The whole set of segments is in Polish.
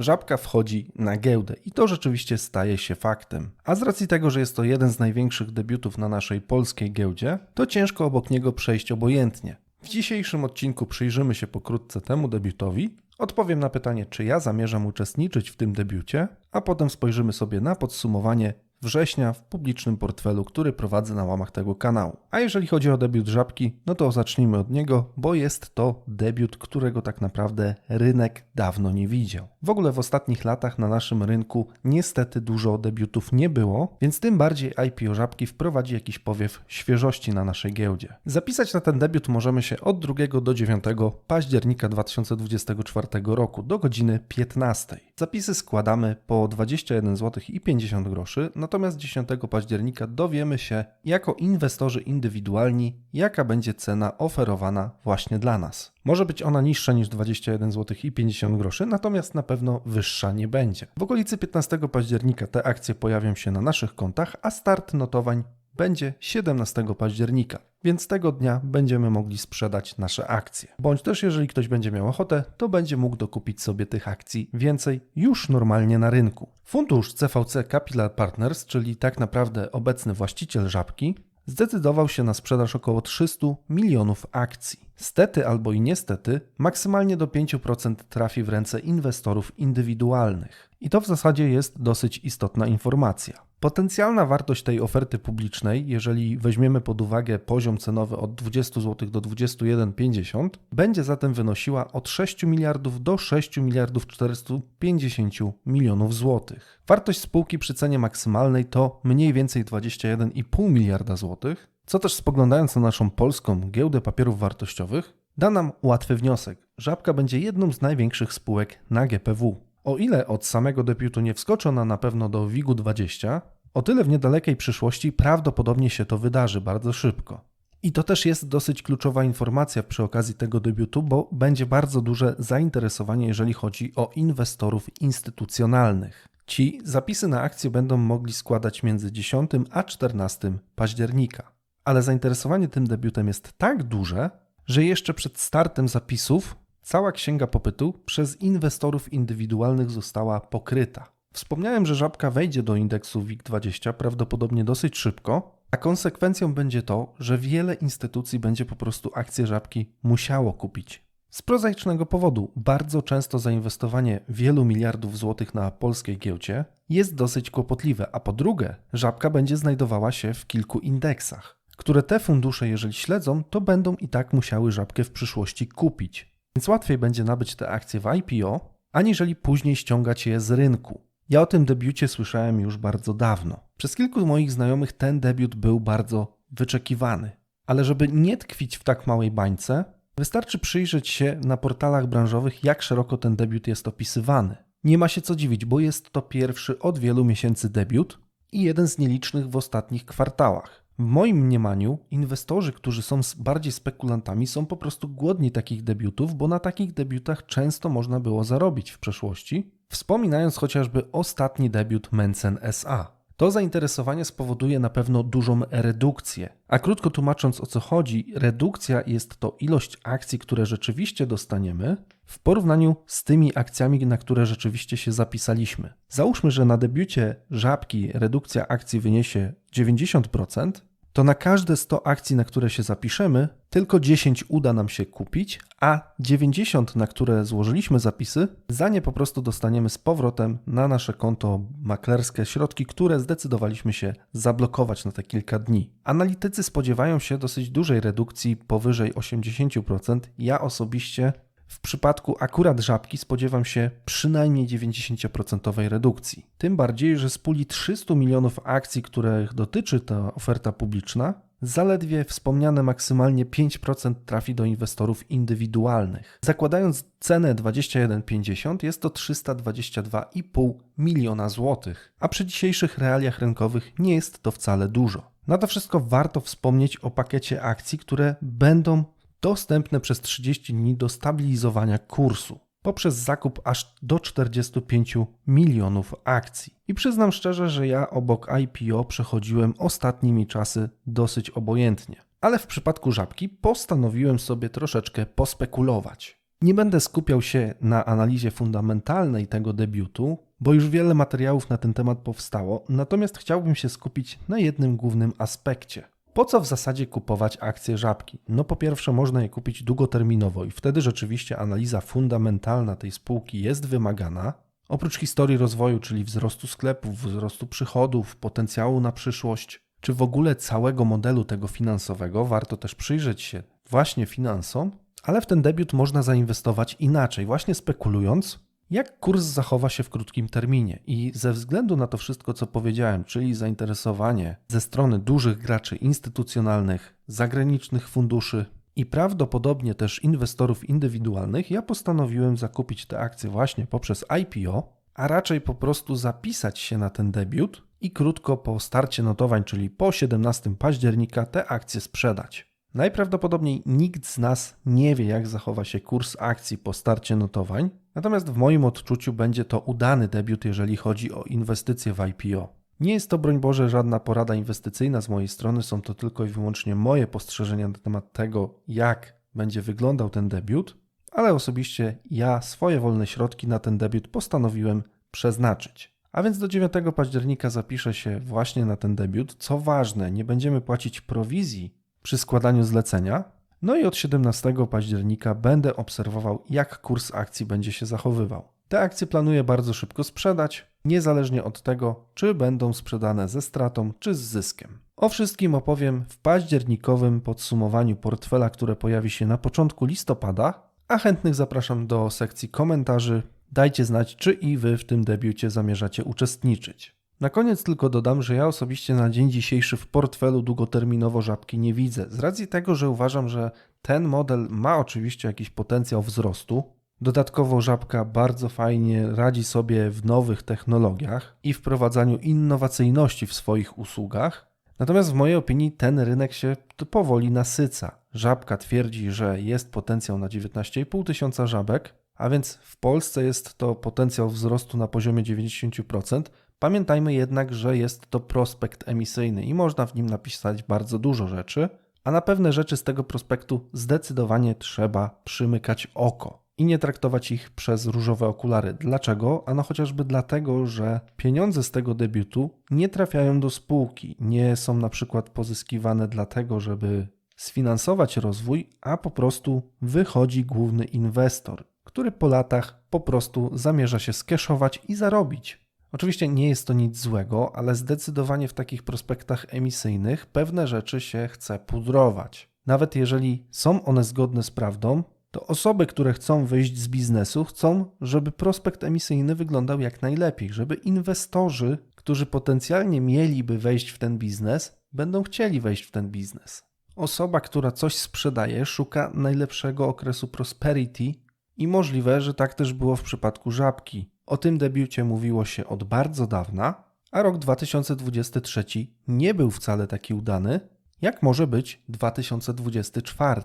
Żabka wchodzi na giełdę i to rzeczywiście staje się faktem. A z racji tego, że jest to jeden z największych debiutów na naszej polskiej giełdzie, to ciężko obok niego przejść obojętnie. W dzisiejszym odcinku przyjrzymy się pokrótce temu debiutowi, odpowiem na pytanie, czy ja zamierzam uczestniczyć w tym debiucie, a potem spojrzymy sobie na podsumowanie września w publicznym portfelu, który prowadzę na łamach tego kanału. A jeżeli chodzi o debiut Żabki, no to zacznijmy od niego, bo jest to debiut, którego tak naprawdę rynek dawno nie widział. W ogóle w ostatnich latach na naszym rynku niestety dużo debiutów nie było, więc tym bardziej IPO Żabki wprowadzi jakiś powiew świeżości na naszej giełdzie. Zapisać na ten debiut możemy się od 2 do 9 października 2024 roku do godziny 15. Zapisy składamy po 21 zł i 50 groszy, natomiast 10 października dowiemy się jako inwestorzy indywidualni, jaka będzie cena oferowana właśnie dla nas. Może być ona niższa niż 21 zł i 50 groszy, natomiast na pewno wyższa nie będzie. W okolicy 15 października te akcje pojawią się na naszych kontach, a start notowań będzie 17 października, więc tego dnia będziemy mogli sprzedać nasze akcje. Bądź też, jeżeli ktoś będzie miał ochotę, to będzie mógł dokupić sobie tych akcji więcej już normalnie na rynku. Fundusz CVC Capital Partners, czyli tak naprawdę obecny właściciel żabki, zdecydował się na sprzedaż około 300 milionów akcji. Stety albo i niestety, maksymalnie do 5% trafi w ręce inwestorów indywidualnych. I to w zasadzie jest dosyć istotna informacja. Potencjalna wartość tej oferty publicznej, jeżeli weźmiemy pod uwagę poziom cenowy od 20 zł do 21,50, będzie zatem wynosiła od 6 miliardów do 6 miliardów 450 milionów złotych. Wartość spółki przy cenie maksymalnej to mniej więcej 21,5 miliarda złotych, co też spoglądając na naszą polską giełdę papierów wartościowych, da nam łatwy wniosek. Żabka będzie jedną z największych spółek na GPW. O ile od samego debiutu nie wskoczy ona na pewno do WIG-u 20, o tyle w niedalekiej przyszłości prawdopodobnie się to wydarzy bardzo szybko. I to też jest dosyć kluczowa informacja przy okazji tego debiutu, bo będzie bardzo duże zainteresowanie, jeżeli chodzi o inwestorów instytucjonalnych. Ci zapisy na akcje będą mogli składać między 10 a 14 października. Ale zainteresowanie tym debiutem jest tak duże, że jeszcze przed startem zapisów Cała księga popytu przez inwestorów indywidualnych została pokryta. Wspomniałem, że żabka wejdzie do indeksu WIG20 prawdopodobnie dosyć szybko, a konsekwencją będzie to, że wiele instytucji będzie po prostu akcje żabki musiało kupić. Z prozaicznego powodu bardzo często zainwestowanie wielu miliardów złotych na polskiej giełdzie jest dosyć kłopotliwe, a po drugie, żabka będzie znajdowała się w kilku indeksach, które te fundusze, jeżeli śledzą, to będą i tak musiały żabkę w przyszłości kupić. Więc łatwiej będzie nabyć te akcje w IPO, aniżeli później ściągać je z rynku. Ja o tym debiucie słyszałem już bardzo dawno. Przez kilku moich znajomych ten debiut był bardzo wyczekiwany. Ale żeby nie tkwić w tak małej bańce, wystarczy przyjrzeć się na portalach branżowych, jak szeroko ten debiut jest opisywany. Nie ma się co dziwić, bo jest to pierwszy od wielu miesięcy debiut i jeden z nielicznych w ostatnich kwartałach. W moim mniemaniu inwestorzy, którzy są bardziej spekulantami, są po prostu głodni takich debiutów, bo na takich debiutach często można było zarobić w przeszłości, wspominając chociażby ostatni debiut Mencen SA. To zainteresowanie spowoduje na pewno dużą redukcję. A krótko tłumacząc o co chodzi, redukcja jest to ilość akcji, które rzeczywiście dostaniemy w porównaniu z tymi akcjami, na które rzeczywiście się zapisaliśmy. Załóżmy, że na debiucie żabki redukcja akcji wyniesie 90%, to na każde 100 akcji, na które się zapiszemy, tylko 10 uda nam się kupić, a 90, na które złożyliśmy zapisy, za nie po prostu dostaniemy z powrotem na nasze konto maklerskie środki, które zdecydowaliśmy się zablokować na te kilka dni. Analitycy spodziewają się dosyć dużej redukcji powyżej 80%. Ja osobiście w przypadku akurat żabki spodziewam się przynajmniej 90% redukcji. Tym bardziej, że z puli 300 milionów akcji, których dotyczy ta oferta publiczna, zaledwie wspomniane maksymalnie 5% trafi do inwestorów indywidualnych. Zakładając cenę 21,50 jest to 322,5 miliona złotych, a przy dzisiejszych realiach rynkowych nie jest to wcale dużo. Na to wszystko warto wspomnieć o pakiecie akcji, które będą dostępne przez 30 dni do stabilizowania kursu poprzez zakup aż do 45 milionów akcji. I przyznam szczerze, że ja obok IPO przechodziłem ostatnimi czasy dosyć obojętnie. Ale w przypadku żabki postanowiłem sobie troszeczkę pospekulować. Nie będę skupiał się na analizie fundamentalnej tego debiutu, bo już wiele materiałów na ten temat powstało, natomiast chciałbym się skupić na jednym głównym aspekcie. Po co w zasadzie kupować akcje żabki? No po pierwsze można je kupić długoterminowo i wtedy rzeczywiście analiza fundamentalna tej spółki jest wymagana. Oprócz historii rozwoju, czyli wzrostu sklepów, wzrostu przychodów, potencjału na przyszłość, czy w ogóle całego modelu tego finansowego, warto też przyjrzeć się właśnie finansom, ale w ten debiut można zainwestować inaczej, właśnie spekulując, jak kurs zachowa się w krótkim terminie. I ze względu na to wszystko, co powiedziałem, czyli zainteresowanie ze strony dużych graczy instytucjonalnych, zagranicznych funduszy i prawdopodobnie też inwestorów indywidualnych, ja postanowiłem zakupić te akcje właśnie poprzez IPO, a raczej po prostu zapisać się na ten debiut i krótko po starcie notowań, czyli po 17 października, te akcje sprzedać. Najprawdopodobniej nikt z nas nie wie, jak zachowa się kurs akcji po starcie notowań, natomiast w moim odczuciu będzie to udany debiut, jeżeli chodzi o inwestycje w IPO. Nie jest to, broń Boże, żadna porada inwestycyjna z mojej strony, są to tylko i wyłącznie moje postrzeżenia na temat tego, jak będzie wyglądał ten debiut, ale osobiście ja swoje wolne środki na ten debiut postanowiłem przeznaczyć. A więc do 9 października zapiszę się właśnie na ten debiut. Co ważne, nie będziemy płacić prowizji przy składaniu zlecenia. No i od 17 października będę obserwował, jak kurs akcji będzie się zachowywał. Te akcje planuję bardzo szybko sprzedać, niezależnie od tego, czy będą sprzedane ze stratą, czy z zyskiem. O wszystkim opowiem w październikowym podsumowaniu portfela, które pojawi się na początku listopada, a chętnych zapraszam do sekcji komentarzy. Dajcie znać, czy i wy w tym debiucie zamierzacie uczestniczyć. Na koniec tylko dodam, że ja osobiście na dzień dzisiejszy w portfelu długoterminowo żabki nie widzę, z racji tego, że uważam, że ten model ma oczywiście jakiś potencjał wzrostu. Dodatkowo żabka bardzo fajnie radzi sobie w nowych technologiach i wprowadzaniu innowacyjności w swoich usługach. Natomiast w mojej opinii ten rynek się powoli nasyca. Żabka twierdzi, że jest potencjał na 19,5 tysiąca żabek, a więc w Polsce jest to potencjał wzrostu na poziomie 90%. Pamiętajmy jednak, że jest to prospekt emisyjny i można w nim napisać bardzo dużo rzeczy, a na pewne rzeczy z tego prospektu zdecydowanie trzeba przymykać oko i nie traktować ich przez różowe okulary. Dlaczego? Ano chociażby dlatego, że pieniądze z tego debiutu nie trafiają do spółki, nie są na przykład pozyskiwane dlatego, żeby sfinansować rozwój, a po prostu wychodzi główny inwestor, który po latach po prostu zamierza się skeszować i zarobić. Oczywiście nie jest to nic złego, ale zdecydowanie w takich prospektach emisyjnych pewne rzeczy się chce pudrować. Nawet jeżeli są one zgodne z prawdą, to osoby, które chcą wyjść z biznesu, chcą, żeby prospekt emisyjny wyglądał jak najlepiej, żeby inwestorzy, którzy potencjalnie mieliby wejść w ten biznes, będą chcieli wejść w ten biznes. Osoba, która coś sprzedaje, szuka najlepszego okresu prosperity i możliwe, że tak też było w przypadku żabki. O tym debiucie mówiło się od bardzo dawna, a rok 2023 nie był wcale taki udany, jak może być 2024.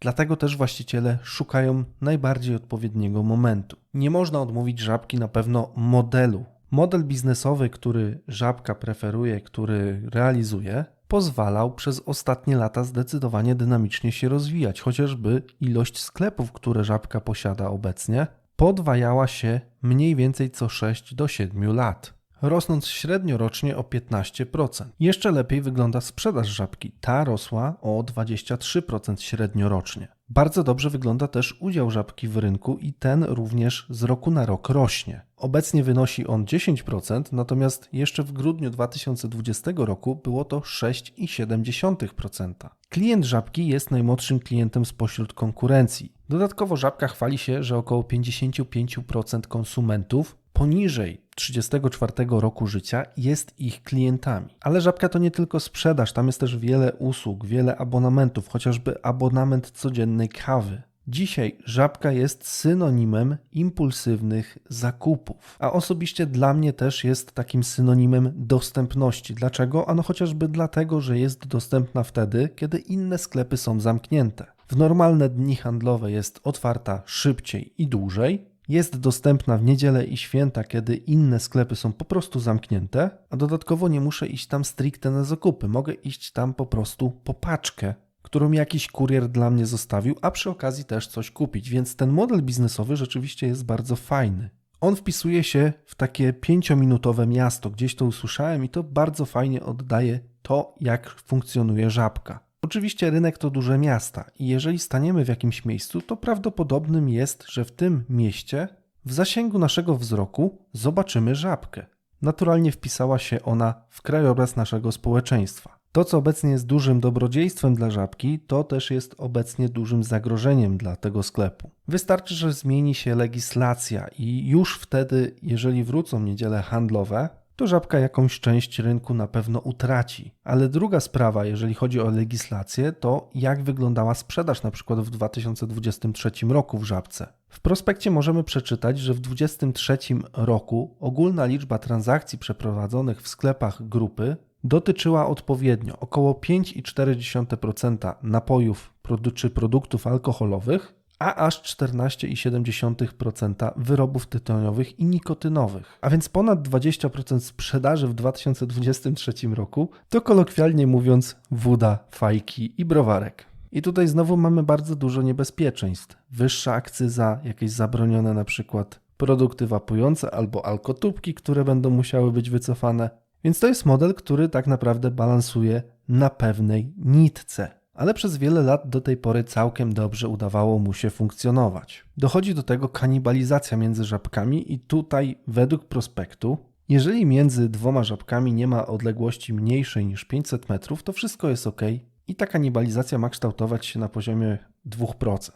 Dlatego też właściciele szukają najbardziej odpowiedniego momentu. Nie można odmówić żabki na pewno modelu. Model biznesowy, który żabka preferuje, który realizuje, pozwalał przez ostatnie lata zdecydowanie dynamicznie się rozwijać, chociażby ilość sklepów, które żabka posiada obecnie, podwajała się mniej więcej co 6 do 7 lat, rosnąc średnio rocznie o 15%. Jeszcze lepiej wygląda sprzedaż żabki. Ta rosła o 23% średnio rocznie. Bardzo dobrze wygląda też udział żabki w rynku i ten również z roku na rok rośnie. Obecnie wynosi on 10%, natomiast jeszcze w grudniu 2020 roku było to 6,7%. Klient żabki jest najmłodszym klientem spośród konkurencji. Dodatkowo żabka chwali się, że około 55% konsumentów poniżej 34 roku życia jest ich klientami. Ale żabka to nie tylko sprzedaż, tam jest też wiele usług, wiele abonamentów, chociażby abonament codziennej kawy. Dzisiaj żabka jest synonimem impulsywnych zakupów, a osobiście dla mnie też jest takim synonimem dostępności. Dlaczego? Ano chociażby dlatego, że jest dostępna wtedy, kiedy inne sklepy są zamknięte. W normalne dni handlowe jest otwarta szybciej i dłużej, jest dostępna w niedzielę i święta, kiedy inne sklepy są po prostu zamknięte, a dodatkowo nie muszę iść tam stricte na zakupy. Mogę iść tam po prostu po paczkę, którą jakiś kurier dla mnie zostawił, a przy okazji też coś kupić. Więc ten model biznesowy rzeczywiście jest bardzo fajny. On wpisuje się w takie pięciominutowe miasto. Gdzieś to usłyszałem i to bardzo fajnie oddaje to, jak funkcjonuje żabka. Oczywiście rynek to duże miasta i jeżeli staniemy w jakimś miejscu, to prawdopodobnym jest, że w tym mieście w zasięgu naszego wzroku zobaczymy żabkę. Naturalnie wpisała się ona w krajobraz naszego społeczeństwa. To, co obecnie jest dużym dobrodziejstwem dla żabki, to też jest obecnie dużym zagrożeniem dla tego sklepu. Wystarczy, że zmieni się legislacja i już wtedy, jeżeli wrócą niedziele handlowe, to żabka jakąś część rynku na pewno utraci. Ale druga sprawa, jeżeli chodzi o legislację, to jak wyglądała sprzedaż na przykład w 2023 roku w żabce. W prospekcie możemy przeczytać, że w 2023 roku ogólna liczba transakcji przeprowadzonych w sklepach grupy dotyczyła odpowiednio około 5,4% napojów czy produktów alkoholowych, a aż 14,7% wyrobów tytoniowych i nikotynowych. A więc ponad 20% sprzedaży w 2023 roku to kolokwialnie mówiąc woda, fajki i browarek. I tutaj znowu mamy bardzo dużo niebezpieczeństw. Wyższa akcyza, jakieś zabronione na przykład produkty wapujące albo alkotubki, które będą musiały być wycofane. Więc to jest model, który tak naprawdę balansuje na pewnej nitce ale przez wiele lat do tej pory całkiem dobrze udawało mu się funkcjonować. Dochodzi do tego kanibalizacja między żabkami i tutaj według prospektu jeżeli między dwoma żabkami nie ma odległości mniejszej niż 500 metrów, to wszystko jest ok i ta kanibalizacja ma kształtować się na poziomie 2%.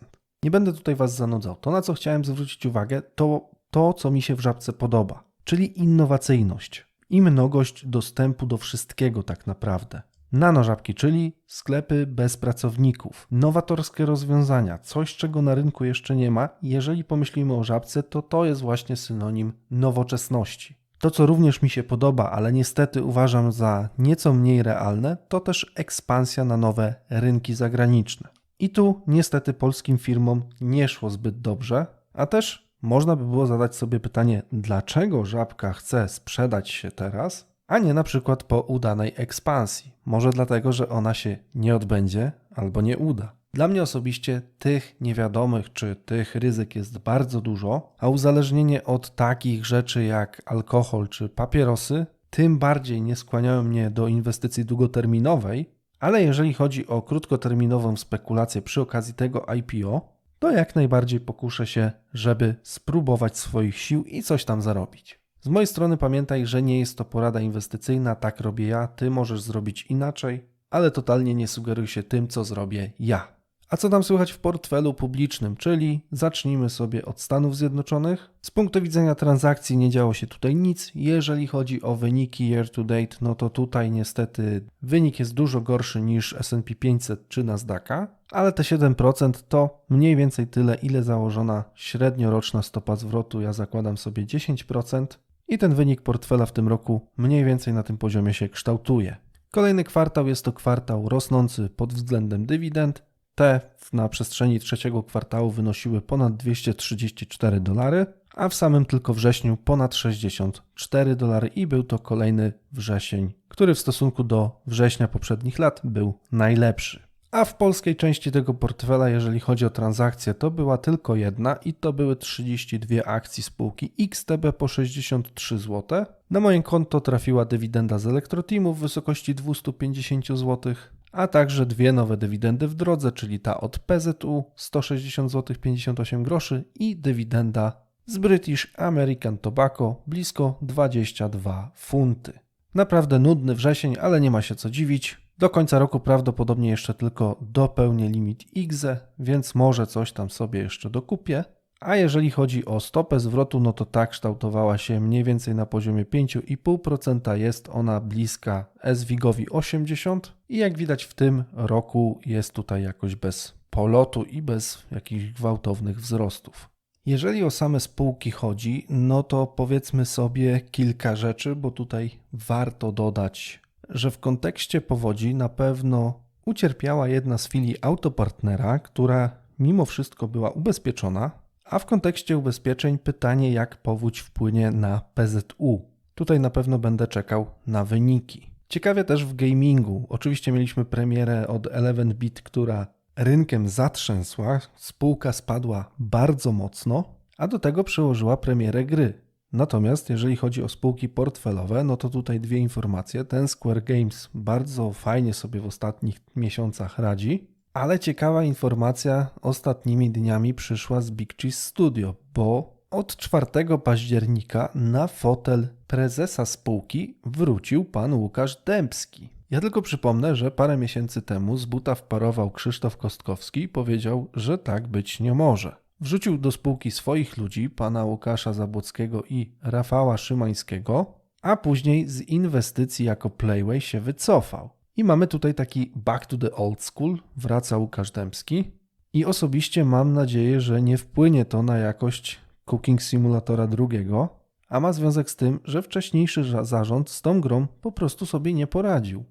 Nie będę tutaj Was zanudzał. To, na co chciałem zwrócić uwagę, to to, co mi się w żabce podoba, czyli innowacyjność i mnogość dostępu do wszystkiego tak naprawdę. Nanożabki, czyli sklepy bez pracowników, nowatorskie rozwiązania, coś czego na rynku jeszcze nie ma. Jeżeli pomyślimy o żabce, to to jest właśnie synonim nowoczesności. To, co również mi się podoba, ale niestety uważam za nieco mniej realne, to też ekspansja na nowe rynki zagraniczne. I tu niestety polskim firmom nie szło zbyt dobrze, a też można by było zadać sobie pytanie, dlaczego żabka chce sprzedać się teraz, a nie na przykład po udanej ekspansji. Może dlatego, że ona się nie odbędzie albo nie uda. Dla mnie osobiście tych niewiadomych czy tych ryzyk jest bardzo dużo, a uzależnienie od takich rzeczy jak alkohol czy papierosy tym bardziej nie skłaniają mnie do inwestycji długoterminowej, ale jeżeli chodzi o krótkoterminową spekulację przy okazji tego IPO, to jak najbardziej pokuszę się, żeby spróbować swoich sił i coś tam zarobić. Z mojej strony pamiętaj, że nie jest to porada inwestycyjna, tak robię ja, ty możesz zrobić inaczej, ale totalnie nie sugeruj się tym, co zrobię ja. A co tam słychać w portfelu publicznym, czyli zacznijmy sobie od Stanów Zjednoczonych. Z punktu widzenia transakcji nie działo się tutaj nic. Jeżeli chodzi o wyniki year to date, no to tutaj niestety wynik jest dużo gorszy niż S&P 500 czy Nasdaqa, ale te 7% to mniej więcej tyle, ile założona średnioroczna stopa zwrotu. Ja zakładam sobie 10% i ten wynik portfela w tym roku mniej więcej na tym poziomie się kształtuje. Kolejny kwartał jest to kwartał rosnący pod względem dywidend. Te na przestrzeni trzeciego kwartału wynosiły ponad 234 dolary, a w samym tylko wrześniu ponad 64 dolary i był to kolejny wrzesień, który w stosunku do września poprzednich lat był najlepszy. A w polskiej części tego portfela, jeżeli chodzi o transakcje, to była tylko jedna i to były 32 akcji spółki XTB po 63 zł. Na moje konto trafiła dywidenda z Elektroteamu w wysokości 250 zł, a także dwie nowe dywidendy w drodze, czyli ta od PZU 160 zł 58 groszy i dywidenda z British American Tobacco blisko 22 funty. Naprawdę nudny wrzesień, ale nie ma się co dziwić. Do końca roku prawdopodobnie jeszcze tylko dopełnię limit IGZE, więc może coś tam sobie jeszcze dokupię. A jeżeli chodzi o stopę zwrotu, no to ta kształtowała się mniej więcej na poziomie 5,5%. Jest ona bliska SWIG-owi 80 i jak widać w tym roku jest tutaj jakoś bez polotu i bez jakichś gwałtownych wzrostów. Jeżeli o same spółki chodzi, no to powiedzmy sobie kilka rzeczy, bo tutaj warto dodać że w kontekście powodzi na pewno ucierpiała jedna z filii autopartnera, która mimo wszystko była ubezpieczona, a w kontekście ubezpieczeń pytanie, jak powódź wpłynie na PZU. Tutaj na pewno będę czekał na wyniki. Ciekawie też w gamingu. Oczywiście mieliśmy premierę od 11-bit, która rynkiem zatrzęsła, spółka spadła bardzo mocno, a do tego przełożyła premierę gry. Natomiast jeżeli chodzi o spółki portfelowe, no to tutaj dwie informacje. Ten Square Games bardzo fajnie sobie w ostatnich miesiącach radzi, ale ciekawa informacja ostatnimi dniami przyszła z Big Cheese Studio, bo od 4 października na fotel prezesa spółki wrócił pan Łukasz Dębski. Ja tylko przypomnę, że parę miesięcy temu z buta wparował Krzysztof Kostkowski i powiedział, że tak być nie może. Wrzucił do spółki swoich ludzi, pana Łukasza Zabłockiego i Rafała Szymańskiego, a później z inwestycji jako Playway się wycofał. I mamy tutaj taki back to the old school, wraca Łukasz Dębski i osobiście mam nadzieję, że nie wpłynie to na jakość Cooking Simulatora drugiego, a ma związek z tym, że wcześniejszy za- zarząd z tą grą po prostu sobie nie poradził.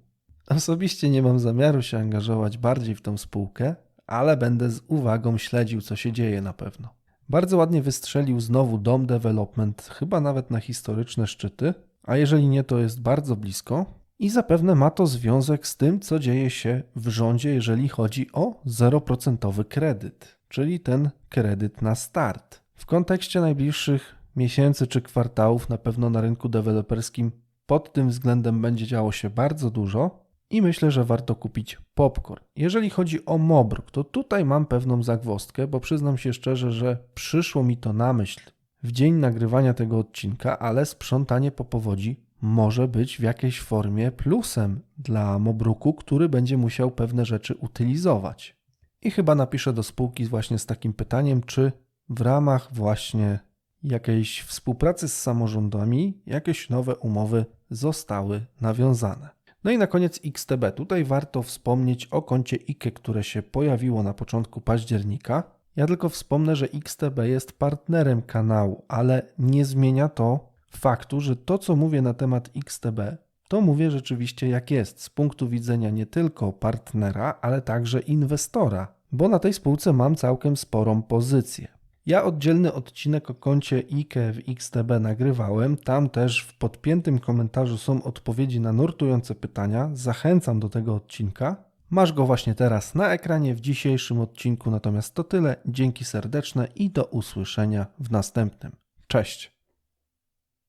Osobiście nie mam zamiaru się angażować bardziej w tą spółkę, ale będę z uwagą śledził, co się dzieje na pewno. Bardzo ładnie wystrzelił znowu Dom Development, chyba nawet na historyczne szczyty, a jeżeli nie, to jest bardzo blisko. I zapewne ma to związek z tym, co dzieje się w rządzie, jeżeli chodzi o 0% kredyt, czyli ten kredyt na start. W kontekście najbliższych miesięcy czy kwartałów, na pewno na rynku deweloperskim pod tym względem będzie działo się bardzo dużo i myślę, że warto kupić popcorn. Jeżeli chodzi o Mobruk, to tutaj mam pewną zagwozdkę, bo przyznam się szczerze, że przyszło mi to na myśl w dzień nagrywania tego odcinka, ale sprzątanie po powodzi może być w jakiejś formie plusem dla Mobruku, który będzie musiał pewne rzeczy utylizować. I chyba napiszę do spółki właśnie z takim pytaniem, czy w ramach właśnie jakiejś współpracy z samorządami jakieś nowe umowy zostały nawiązane. No i na koniec XTB. Tutaj warto wspomnieć o koncie IKE, które się pojawiło na początku października. Ja tylko wspomnę, że XTB jest partnerem kanału, ale nie zmienia to faktu, że to, co mówię na temat XTB, to mówię rzeczywiście jak jest, z punktu widzenia nie tylko partnera, ale także inwestora, bo na tej spółce mam całkiem sporą pozycję. Ja oddzielny odcinek o koncie IKE w XTB nagrywałem. Tam też w podpiętym komentarzu są odpowiedzi na nurtujące pytania. Zachęcam do tego odcinka. Masz go właśnie teraz na ekranie w dzisiejszym odcinku. Natomiast to tyle. Dzięki serdeczne i do usłyszenia w następnym. Cześć.